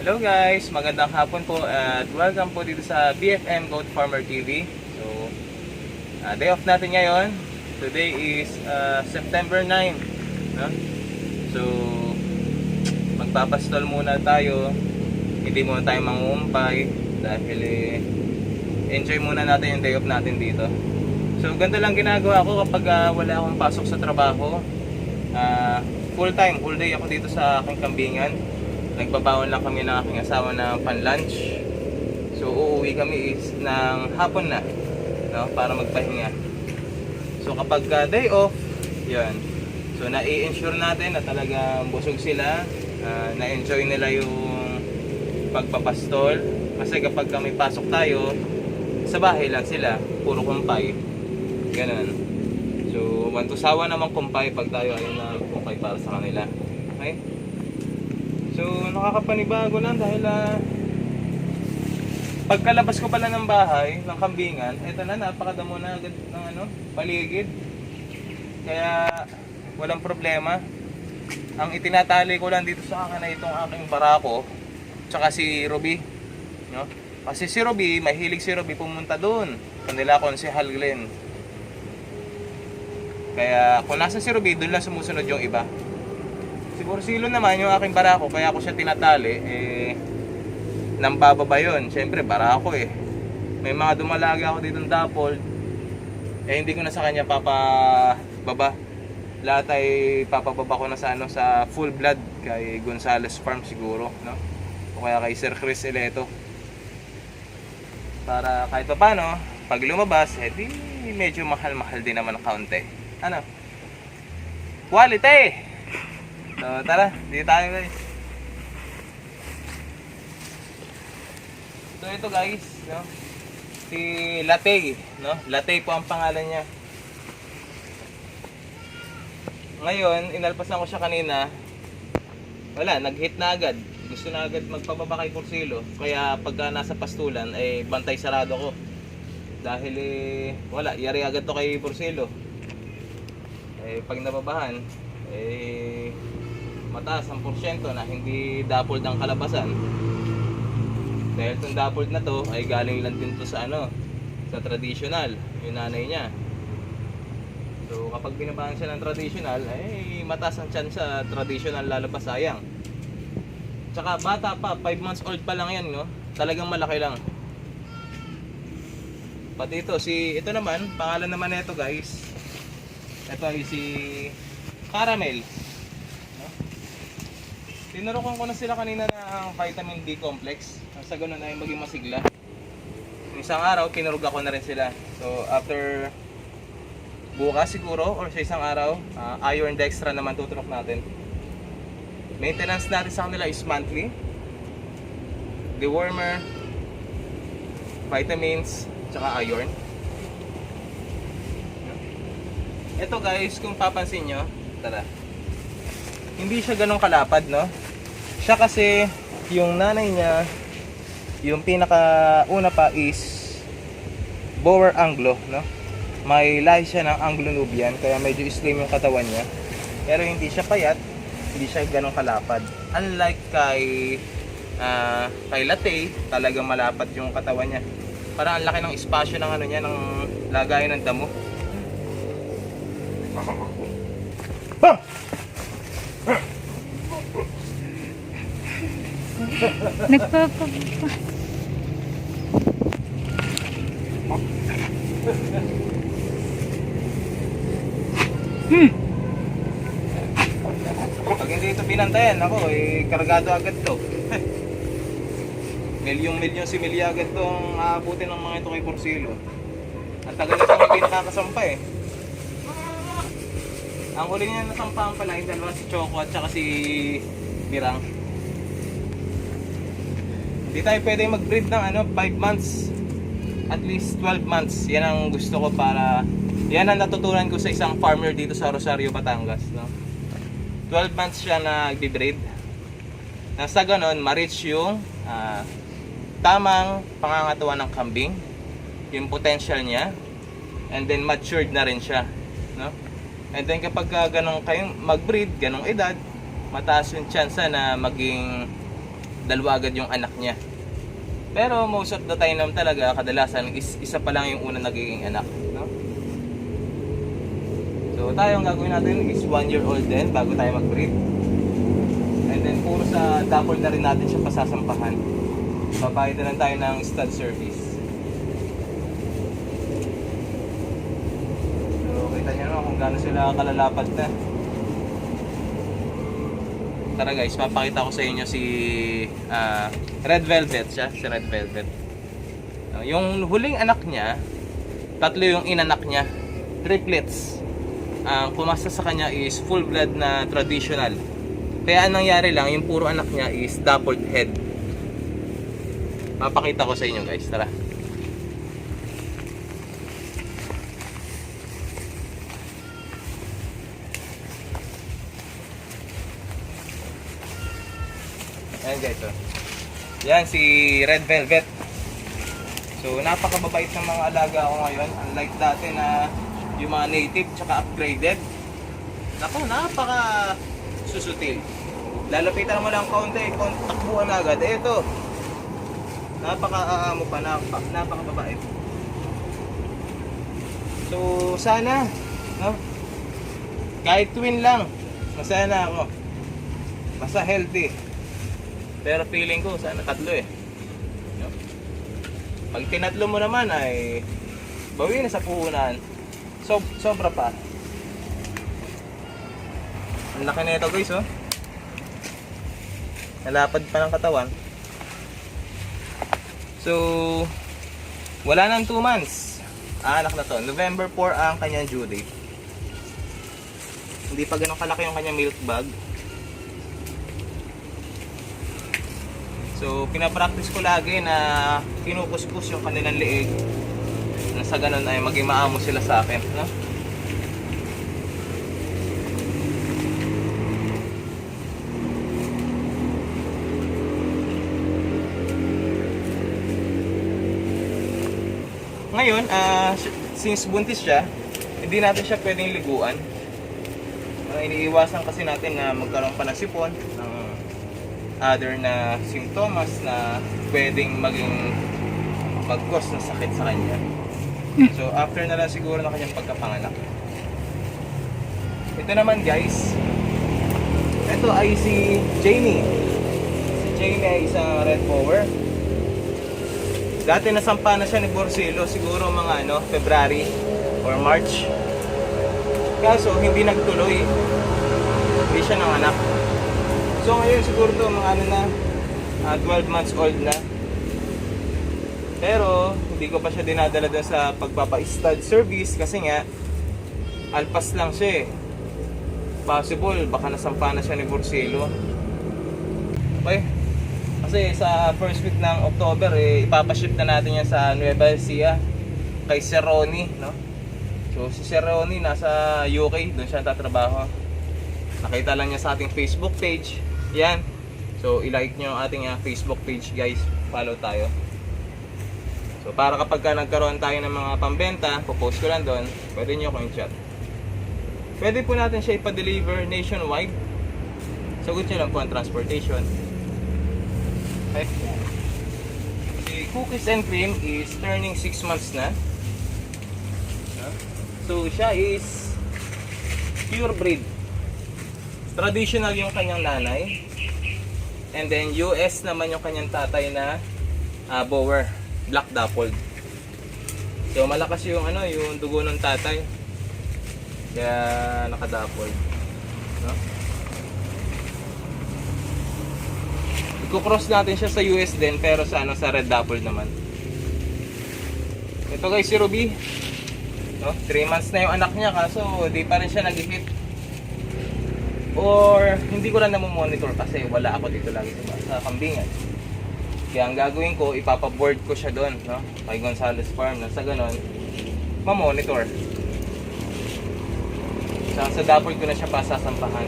Hello guys, magandang hapon po at welcome po dito sa BFM Goat Farmer TV. So, ah, day off natin ngayon. Today is ah, September 9. No? So, magpapastol muna tayo. Hindi muna tayo mangumpay dahil eh, enjoy muna natin yung day off natin dito. So, ganito lang ginagawa ko kapag ah, wala akong pasok sa trabaho. Ah, full time, full day ako dito sa aking kambingan nagbabaon lang kami ng aking asawa ng pan-lunch. So uuwi kami is ng hapon na no, para magpahinga. So kapag uh, day off, 'yun. So na-i-ensure natin na talagang busog sila, ah, na-enjoy nila yung pagpapastol. Kasi kapag kami pasok tayo, sa bahay lang sila, puro kumpay. Ganun. So, mantusawa naman kumpay pag tayo ay nagkumpay para sa kanila. Okay? So, nakakapanibago lang dahil ah, pagkalabas ko pala ng bahay, ng kambingan, eto na, napakadamo na agad ng ano, paligid. Kaya, walang problema. Ang itinatali ko lang dito sa akin ay itong aking barako, tsaka si Ruby. No? Kasi si Ruby, mahilig si Ruby pumunta doon. Kanila kon si Hal Glenn. Kaya kung nasa si Ruby, doon lang sumusunod yung iba. Siguro silo naman yung aking barako, kaya ako siya tinatali, eh, nang bababa yun. Siyempre, barako eh. May mga dumalaga ako dito ng dapol, eh hindi ko na sa kanya papababa. Lahat ay papababa ko na sa ano sa full blood kay Gonzales Farm siguro, no? O kaya kay Sir Chris Eleto. Para kahit pa paano, pag lumabas, eh di medyo mahal-mahal din naman ng kaunti. Ano? Quality! So, tara, dito tayo guys. So, ito guys, no? Si Latte, no? Latte po ang pangalan niya. Ngayon, inalpasan ko siya kanina. Wala, nag-hit na agad. Gusto na agad magpababa kay Porcilo. Kaya pagka nasa pastulan, eh, bantay sarado ko. Dahil eh, wala, yari agad to kay Porcilo. Eh, pag nababahan, eh, mataas ang porsyento na hindi dappled ang kalabasan. Dahil itong dappled na to ay galing lang din to sa ano, sa traditional, yung nanay niya. So kapag binabahan siya ng traditional, ay mataas ang chance sa traditional lalabas sayang. Tsaka bata pa, 5 months old pa lang yan, no? Talagang malaki lang. Pati ito, si, ito naman, pangalan naman nito guys. Ito ay si Caramel. Tinurukan ko na sila kanina ng vitamin D complex. Sa ganun ay maging masigla. Isang araw, kinurug ako na rin sila. So, after bukas siguro or sa isang araw, ah, iron dextra naman tuturok natin. Maintenance natin sa kanila is monthly. Dewormer, vitamins, tsaka iron. Ito guys, kung papansin nyo, tara. Hindi siya ganong kalapad, no? Siya kasi, yung nanay niya, yung pinaka una pa is Boer Anglo, no? May lahi siya ng Anglo-Nubian, kaya medyo slim yung katawan niya. Pero hindi siya payat, hindi siya ganong kalapad. Unlike kay ah, kay Latte, talagang malapad yung katawan niya. Parang ang laki ng espasyo ng ano niya, ng lagayan ng damo. Nagpapa... Pag hindi binantayan, ako eh, agad to. Milyong-milyon si Milya agad ng mga ito kay Porcilo. Ang tagal na itong hindi nakakasampa eh. Ang huli niya nasampahan pala yung dalawa si Choco at saka si Mirang. Hindi tayo pwede mag-breed ng ano, 5 months. At least 12 months. Yan ang gusto ko para... Yan ang natutunan ko sa isang farmer dito sa Rosario, Batangas. No? 12 months siya na nagbe-breed. Nang sa ganon, ma-reach yung ah, tamang pangangatuan ng kambing. Yung potential niya. And then matured na rin siya. No? And then kapag uh, ganun kayong mag-breed, ganong edad, mataas yung chance na maging dalawa agad yung anak niya. Pero most of the time naman talaga, kadalasan, is, isa pa lang yung una nagiging anak. No? So tayo ang gagawin natin is 1 year old din bago tayo mag-breed. And then puro sa double na rin natin siya pasasampahan. Papayad na lang tayo ng stud service. So kita nyo naman kung gaano sila kalalapad na. Tara guys, papakita ko sa inyo si ah, Red Velvet siya, si Red Velvet. Ah, yung huling anak niya, tatlo yung inanak niya, triplets. Ang pumasa sa kanya is full blood na traditional. Kaya anong nangyari lang, yung puro anak niya is dappled head. Papakita ko sa inyo guys, tara. Ayan guys, oh. Yan si Red Velvet. So napakababait ng mga alaga ko ngayon. Unlike dati na yung mga native tsaka upgraded. Naku, napaka susutil. Lalapitan mo lang kaunti, kaunti takbuhan agad. Eh, ito. Napaka-aamo pa, napaka, napakababait. So sana, no? Kahit twin lang, masaya na ako. Basta healthy. Pero feeling ko sana tatlo eh. No? Pag tinatlo mo naman ay bawi na sa puhunan. So, sobra pa. Ang laki na ito guys oh. Nalapad pa ng katawan. So, wala nang 2 months. Ah, anak na to. November 4 ang kanyang due date. Hindi pa ganun kalaki yung kanyang milk bag. So, pinapractice ko lagi na kinukuskus yung kanilang leeg. Na sa ganun ay maging maamo sila sa akin. No? Ngayon, s- since buntis siya, hindi natin siya pwedeng liguan. Ah, iniiwasan kasi natin na magkaroon pa ng sipon, other na simptomas na pwedeng maging mag-cause ng sakit sa kanya. So, after na lang siguro ng kanyang pagkapanganak. Ito naman guys, ito ay si Jamie. Si Jamie ay isang red power. Dati nasampa na siya ni Borsilo, siguro mga ano, February or March. Kaso, hindi nagtuloy. Hindi siya nanganak. So ngayon siguro to mga ano na, ah, 12 months old na. Pero hindi ko pa siya dinadala doon sa pagpapa-stud service kasi nga alpas lang siya eh. Possible, baka nasampa na siya ni Borsilo. Okay. Kasi sa first week ng October, eh, ipapaship na natin yan sa Nueva Ecija kay Sir Ronnie, no? So si Sir Ronnie nasa UK, doon siya tatrabaho. Nakita lang niya sa ating Facebook page. Yan. So i-like niyo ang ating uh, Facebook page guys. Follow tayo. So para kapag ka nagkaroon tayo ng mga pambenta, popost ko lang doon, pwede niyo akong chat. Pwede po natin siya ipa-deliver nationwide. Sagot niyo lang po ang transportation. Okay. Si Cookies and Cream is turning 6 months na. So siya is pure breed. Traditional yung kanyang nanay. And then US naman yung kanyang tatay na ah, Bower, Black Dappled. So malakas yung ano, yung dugo ng tatay. Kaya nakadappled. No? Iko-cross natin siya sa US din pero sa ano sa Red Dappled naman. Ito guys si Ruby. No? 3 months na yung anak niya kaso di pa rin siya nag-hit. Or hindi ko lang monitor kasi wala ako dito lagi sa, sa kambingan. Kaya ang gagawin ko, ipapaboard ko siya doon, no? Kay Gonzales Farm na sa ganon, ma-monitor. Sa, sa dapol ko na siya pasasampahan.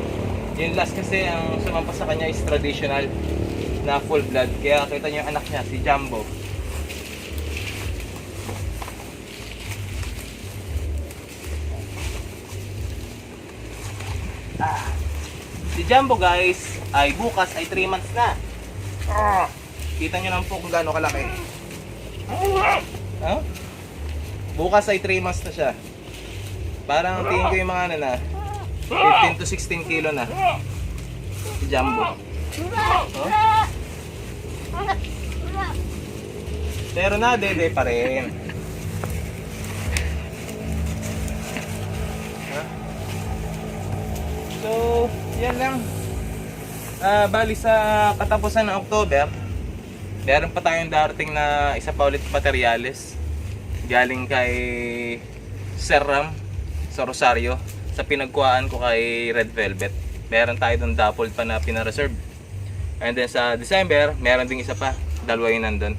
Yung last kasi ang sumampa sa kanya is traditional na full blood. Kaya kita niyo yung anak niya, si Jumbo. Jumbo guys, ay bukas ay 3 months na. Kita nyo lang po kung gaano kalaki. Ha? Bukas ay 3 months na siya. Parang tingin ko yung mga ano na, 15 to 16 kilo na. Jumbo. Oh? Pero na, dede pa rin. Ha? So, yan lang. Ah, bali sa katapusan ng October, meron pa tayong darating na isa pa ulit materyales galing kay Sir Ram sa Rosario sa pinagkuhaan ko kay Red Velvet. Meron tayo doon dappled pa na pina-reserve. And then sa December, meron ding isa pa. Dalawa yun nandun.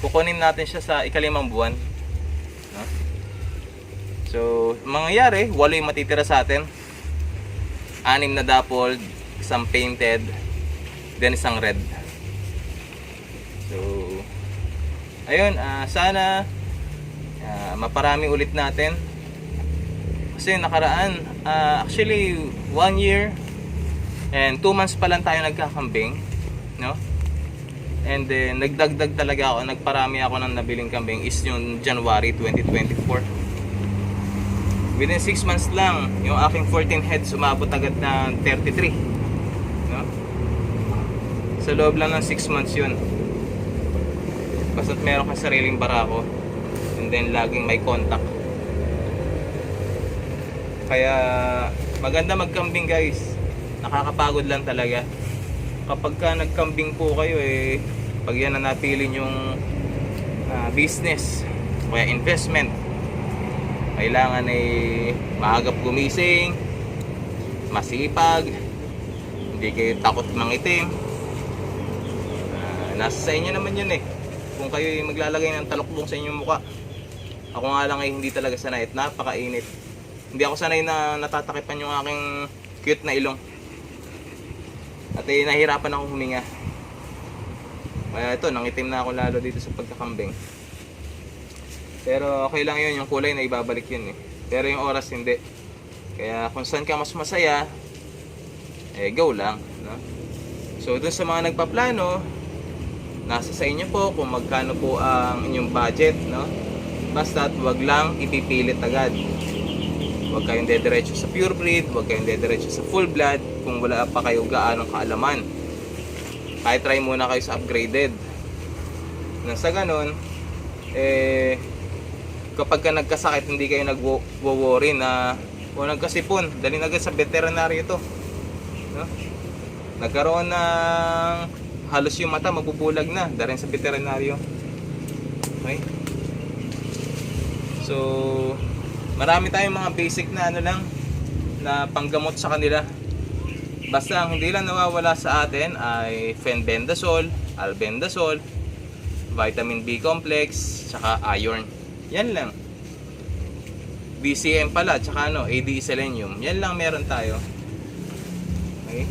Kukunin natin siya sa ikalimang buwan. No? So, mangyayari, walo yung matitira sa atin. Anim na dappled, isang painted, then isang red. So, ayun, ah, sana ah, maparami ulit natin. Kasi nakaraan, ah, actually, one year and two months pa lang tayo nagkakambing. No? And then, nagdagdag talaga ako, nagparami ako ng nabiling kambing is yung January 2024. Within 6 months lang, yung aking 14 heads umabot agad na 33. No? Sa loob lang ng 6 months yun. Basta't meron kang sariling barako. And then laging may contact. Kaya maganda magkambing guys. Nakakapagod lang talaga. Kapag ka nagkambing po kayo eh, pag yan ang napili yung business o kaya investment, kailangan ay maagap gumising, masipag, hindi kayo takot mangitim. Ah, nasa sa inyo naman yun eh. Kung kayo ay maglalagay ng talukbong sa inyong muka. Ako nga lang ay hindi talaga sanay at napakainit. Hindi ako sanay na natatakipan yung aking cute na ilong. At eh, nahirapan akong huminga. Kaya ito, nangitim na ako lalo dito sa pagkakambing. Pero okay lang yun, yung kulay na ibabalik yun eh. Pero yung oras hindi. Kaya kung saan ka mas masaya, eh go lang. No? So dun sa mga nagpaplano, nasa sa inyo po kung magkano po ang inyong budget. No? Basta wag lang ipipilit agad. Huwag kayong dediretso sa pure breed, huwag kayong dediretso sa full blood kung wala pa kayo gaanong kaalaman. Kahit try muna kayo sa upgraded. Nang sa ganun, eh, kapag ka nagkasakit, hindi kayo nagwo-worry na o nagkasipon, dali agad sa veterinary ito. No? Nagkaroon ng halos yung mata, mabubulag na, dahil sa veterinaryo. Okay? So, marami tayong mga basic na ano lang, na panggamot sa kanila. Basta ang hindi lang nawawala sa atin ay fenbendazole, albendazole, vitamin B complex, tsaka iron. Yan lang. BCM pala, tsaka ano, ADE selenium. Yan lang meron tayo. Okay?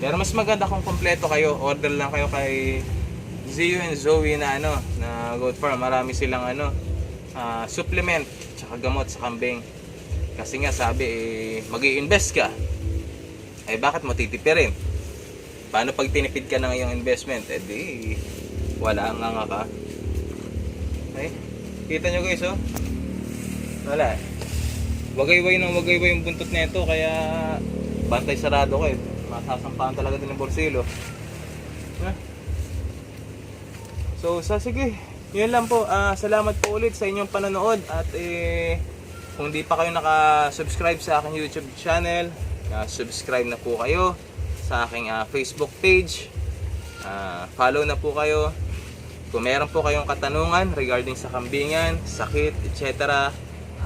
Pero mas maganda kung kompleto kayo, order lang kayo kay Zio and Zoe na ano, na Goat Farm. Marami silang ano, ah, supplement, tsaka gamot sa kambing. Kasi nga sabi, eh, mag invest ka. Eh bakit mo titipirin? Paano pag tinipid ka ng iyong investment? Eh di, wala nga nga ka. Okay? Kita nyo guys, oh. Wala. Wagayway ng wagayway yung buntot nito kaya bantay sarado ko eh. Masasampahan talaga din ng borsilo. So, sa sige. Yun lang po. Ah, salamat po ulit sa inyong panonood at eh kung di pa kayo naka-subscribe sa aking YouTube channel, ah, subscribe na po kayo sa aking ah, Facebook page. Ah, follow na po kayo. Kung meron po kayong katanungan regarding sa kambingan, sakit, etc.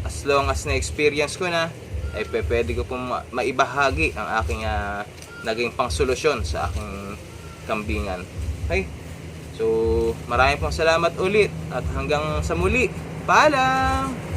As long as na-experience ko na, ay pe- pwede ko pong ma- maibahagi ang aking ah, naging pangsolusyon sa aking kambingan. Okay? So, maraming pong salamat ulit at hanggang sa muli. Paalam!